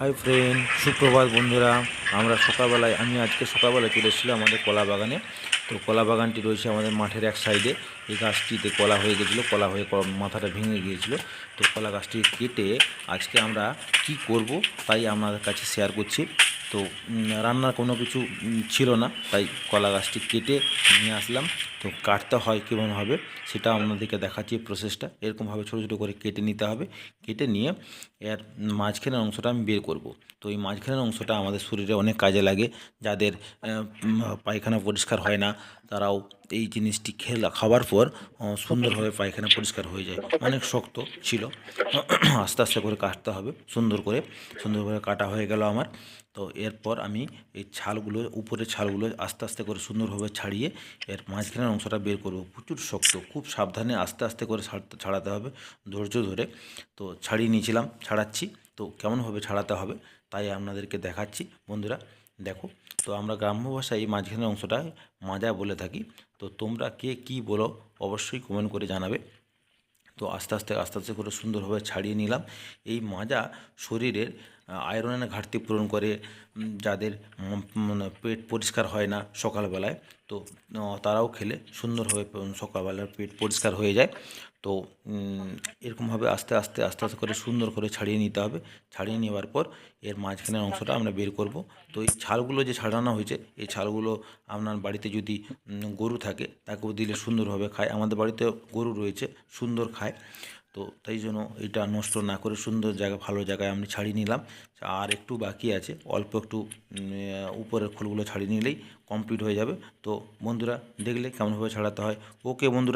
Hi friend সুপ্রভাত বন্ধুরা। আমরা সকালবেলায় আমি আজকে সকালবেলায় চলে এসেছিলাম আমাদের কলা বাগানে। তো কলা বাগানটি রয়েছে আমাদের মাঠের এক সাইডে। এই গাছটিতে কলা হয়ে গেছিল, কলা হয়ে মাথাটা ভেঙে গিয়েছিল। তো কলা গাছটি কেটে আজকে আমরা কি করব তাই আপনাদের কাছে শেয়ার করছি। তো রান্নার কোনো কিছু ছিল না, তাই কলা গাছটি কেটে নিয়ে আসলাম। তো কাটতে হয় হবে, সেটা আপনাদেরকে দেখাচ্ছি প্রসেসটা এরকমভাবে ছোটো ছোটো করে কেটে নিতে হবে। কেটে নিয়ে এর মাঝখানের অংশটা আমি বের করব। তো এই মাঝখানের অংশটা আমাদের শরীরে অনেক কাজে লাগে। যাদের পায়খানা পরিষ্কার হয় না, তারাও এই জিনিসটি খেলা খাওয়ার পর সুন্দরভাবে পায়খানা পরিষ্কার হয়ে যায়। অনেক শক্ত ছিল। আস্তে আস্তে করে কাটতে হবে, সুন্দর করে। সুন্দরভাবে কাটা হয়ে গেল আমার। তো এরপর আমি এই ছালগুলো, উপরের ছালগুলো আস্তে আস্তে করে সুন্দরভাবে ছাড়িয়ে এর মাঝখানের অংশটা বের করব। প্রচুর শক্ত, খুব সাবধানে আস্তে আস্তে করে ছাড়াতে হবে, ধৈর্য ধরে। তো ছাড়িয়ে নিয়েছিলাম, ছাড়াচ্ছি। তো কেমনভাবে ছাড়াতে হবে, তাই আপনাদেরকে দেখাচ্ছি। বন্ধুরা, দেখো, তো আমরা গ্রাম্য ভাষায় এই মাঝখানের অংশটা মাজা বলে থাকি। তো তোমরা কে কী বলো অবশ্যই কমেন্ট করে জানাবে। তো আস্তে আস্তে আস্তে আস্তে করে সুন্দরভাবে ছাড়িয়ে নিলাম। এই মাজা শরীরের আয়রনের ঘাটতি পূরণ করে যাদের পেট পরিষ্কার হয় না সকালবেলায়, তো তারাও খেলে সুন্দরভাবে সকালবেলার পেট পরিষ্কার হয়ে যায়। তো এরকমভাবে আস্তে আস্তে আস্তে আস্তে করে সুন্দর করে ছাড়িয়ে নিতে হবে। ছাড়িয়ে নেওয়ার পর এর মাঝখানের অংশটা আমরা বের করব। তো এই ছালগুলো যে ছাড়ানো হয়েছে, এই ছালগুলো আপনার বাড়িতে যদি গরু থাকে, তাকেও দিলে সুন্দরভাবে খায়। আমাদের বাড়িতে গরু রয়েছে, সুন্দর খায়। তো তাই জন্য এটা নষ্ট না করে সুন্দর জায়গা, ভালো জায়গায় আমি ছাড়িয়ে নিলাম। আর একটু বাকি আছে, অল্প একটু উপরের খোলগুলো ছাড়িয়ে নিলেই কমপ্লিট হয়ে যাবে। তো বন্ধুরা, দেখলে কেমনভাবে ছাড়াতে হয়। ওকে বন্ধুরা।